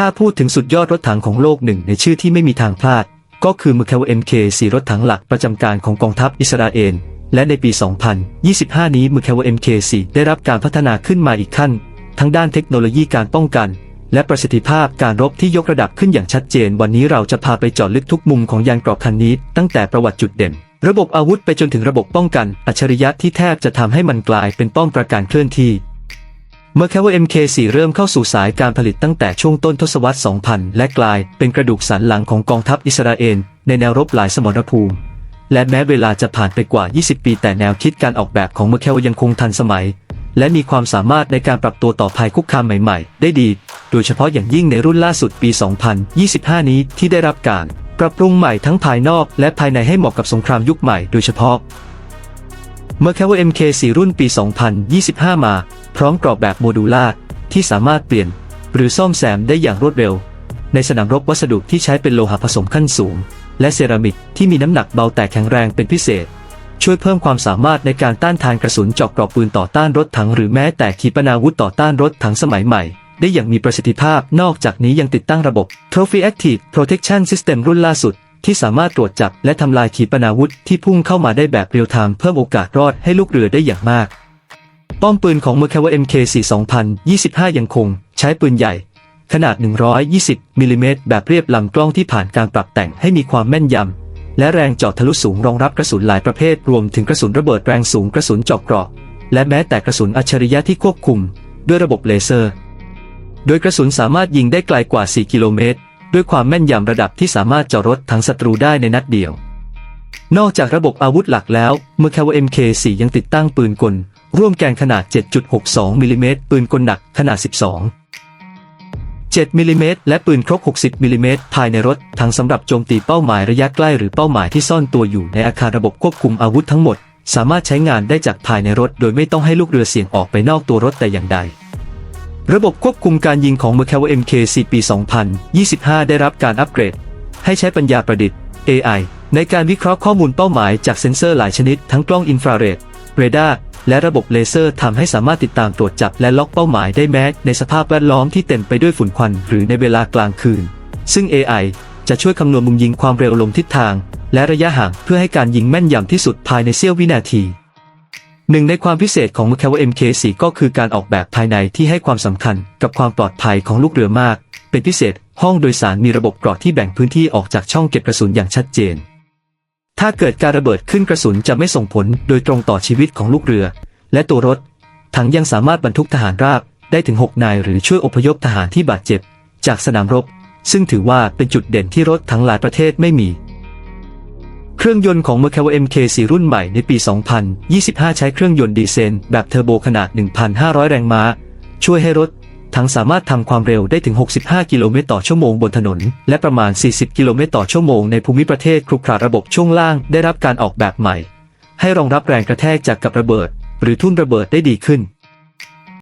ถ้าพูดถึงสุดยอดรถถังของโลกหนึ่งในชื่อที่ไม่มีทางพลาด ก็คือ m ื r k a v MK4 รถถังหลักประจำการของกองทัพอิสราเอล และในปี 2025 นี้ m ื r k a v MK4 ได้รับการพัฒนาขึ้นมาอีกขั้น ทั้งด้านเทคโนโลยีการป้องกัน และประสิทธิภาพการรบที่ยกระดับขึ้นอย่างชัดเจน วันนี้เราจะพาไปเจาะลึกทุกมุมของยานเกราะคันนี้ ตั้งแต่ประวัติจุดเด่น ระบบอาวุธไปจนถึงระบบป้องกันอัจฉริยะที่แทบจะทำให้มันกลายเป็นป้อมปราการเคลื่อนที่ เมื่อแคว่า MK4 เริ่มเข้าสู่สายการผลิตตั้งแต่ช่วงต้นทศวรรษ 2000 และกลายเป็นกระดูกสันหลังของกองทัพอิสราเอลในแนวรบหลายสมรภูมิ และแม้เวลาจะผ่านไปกว่า 20 ปีแต่แนวคิดการออกแบบของเมอร์แคลยังคงทันสมัย และมีความสามารถในการปรับตัวต่อภัยคุกคามใหม่ๆ ได้ดี โดยเฉพาะอย่างยิ่งในรุ่นล่าสุดปี 2025 นี้ที่ได้รับการปรับปรุงใหม่ทั้งภายนอกและภายในให้เหมาะกับสงครามยุคใหม่ โดยเฉพาะ เมื่อแคว่า MK4 รุ่นปี 2025 มา พร้อมกรอบแบบโมดูล่าที่สามารถเปลี่ยน หรือซ่อมแซมได้อย่างรวดเร็ว ในสนามรบวัสดุที่ใช้เป็นโลหะผสมขั้นสูง และเซรามิกที่มีน้ำหนักเบาแต่แข็งแรงเป็นพิเศษ ช่วยเพิ่มความสามารถในการต้านทานกระสุนเจาะกรอบปืนต่อต้านรถถังหรือแม้แต่ขีปนาวุธต่อต้านรถถังสมัยใหม่ ได้อย่างมีประสิทธิภาพนอกจากนี้ยังติดตั้งระบบ Trophy Active Protection System รุ่นล่าสุด ที่สามารถตรวจจับและทำลายขีปนาวุธที่พุ่งเข้ามาได้แบบเรียลไทม์เพิ่มโอกาสรอดให้ลูกเรือได้อย่างมาก ป้อมปืนของ m e r k a w a MK4 2025 ยังคงใช้ปืนใหญ่ ขนาด 120มิลลิเมตรแบบเรียบลำกล้องที่ผ่านการปรับแต่งให้มีความแม่นยำ และแรงเจาะทะลุสูงรองรับกระสุนหลายประเภท รวมถึงกระสุนระเบิดแรงสูงกระสุนเจาะเกราะ และแม้แต่กระสุนอัจฉริยะที่ควบคุม ด้วยระบบเลเซอร์ โดยกระสุนสามารถยิงได้ไกลกว่า 4 กิโลเมตร ด้วยความแม่นยำระดับที่สามารถเจาะรถถังศัตรูได้ในนัดเดียว นอกจากระบบอาวุธหลักแล้วเมื่อแคว่า MK4 ยังติดตั้งปืนกล ร่วมแกนขนาด 7.62มิลลิเมตรปืนกลหนักขนาด 12 7มิลลิเมตรและปืนครบ 60มิลลิเมตรภายในรถทั้งสำหรับโจมตีเป้าหมายระยะใกล้หรือเป้าหมายที่ซ่อนตัวอยู่ในอาคารระบบควบคุมอาวุธทั้งหมด สามารถใช้งานได้จากภายในรถ โดยไม่ต้องให้ลูกเรือเสี่ยงออกไปนอกตัวรถแต่อย่างใด ระบบควบคุมการยิงของ m e r k a w a MK4 ปี 2025 ได้รับการอัปเกรด ให้ใช้ปัญญาประดิษฐ์ AI ในการวิเคราะห์ข้อมูลเป้าหมายจากเซ็นเซอร์หลายชนิดทั้งกล้องอินฟราเรดเรดาร์และระบบเลเซอร์ทำให้สามารถติดตามตรวจจับและล็อกเป้าหมายได้แม้ในสภาพแวดล้อมที่เต็มไปด้วยฝุ่นควันหรือในเวลากลางคืน ซึ่ง AI จะช่วยคำนวณมุมยิงความเร็วลมทิศทาง และระยะห่างเพื่อให้การยิงแม่นยำที่สุดภายในเสี้ยววินาที หนึ่งในความพิเศษของ m e r k a w a MK4 ก็คือการออกแบบภายในที่ให้ความสำคัญกับความปลอดภัยของลูกเรือมาก เป็นพิเศษห้องโดยสารมีระบบกรอดที่แบ่งพื้นที่ออกจากช่องเก็บกระสุนอย่างชัดเจน ถ้าเกิดการระเบิดขึ้นกระสุนจะไม่ส่งผลโดยตรงต่อชีวิตของลูกเรือ และตัวรถ ทั้งยังสามารถบรรทุกทหารราบได้ถึง 6 นายหรือช่วยอพยพทหารที่บาดเจ็บ จากสนามรบ ซึ่งถือว่าเป็นจุดเด่นที่รถทั้งหลายประเทศไม่มี เครื่องยนต์ของ m e r k a w a MK4 รุ่นใหม่ในปี 2025 ใช้เครื่องยนต์ดีเซลแบบเทอร์โบขนาด 1,500 แรงม้า ช่วยให้รถทั้งสามารถทำความเร็วได้ถึง 65 กิโลเมตรต่อชั่วโมงบนถนน และประมาณ 40 กิโลเมตรต่อชั่วโมงในภูมิประเทศครุขระระบบช่วงล่างได้รับการออกแบบใหม่ ให้รองรับแรงกระแทกจากกับระเบิด หรือทุ่นระเบิดได้ดีขึ้น